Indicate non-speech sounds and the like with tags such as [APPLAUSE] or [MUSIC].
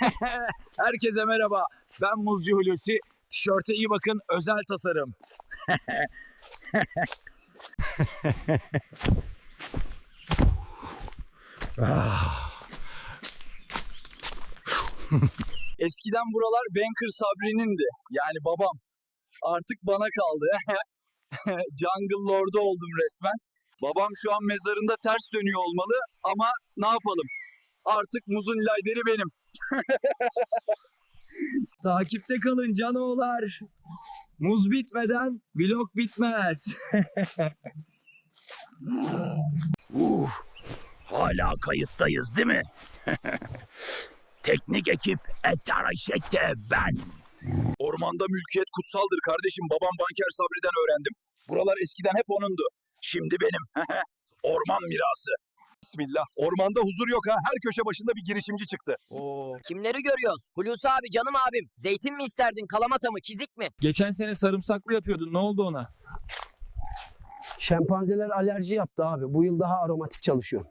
[LAUGHS] Herkese merhaba. Ben Muzcu Hulusi. Tişörte iyi bakın. Özel tasarım. [LAUGHS] Eskiden buralar Banker Sabri'nindi. Yani babam. Artık bana kaldı. [LAUGHS] Jungle Lord'u oldum resmen. Babam şu an mezarında ters dönüyor olmalı ama ne yapalım? Artık muzun lideri benim. [LAUGHS] Takipte kalın canoğlar. Muz bitmeden vlog bitmez. [LAUGHS] Uh, hala kayıttayız değil mi? [LAUGHS] Teknik ekip Ettaraşek'te ben. Ormanda mülkiyet kutsaldır kardeşim. Babam Banker Sabri'den öğrendim. Buralar eskiden hep onundu. Şimdi benim. Orman mirası. Bismillah. Ormanda huzur yok ha. Her köşe başında bir girişimci çıktı. Oo. Kimleri görüyoruz? Hulusi abi canım abim. Zeytin mi isterdin kalamata mı çizik mi? Geçen sene sarımsaklı yapıyordun. Ne oldu ona? Şempanzeler alerji yaptı abi. Bu yıl daha aromatik çalışıyor.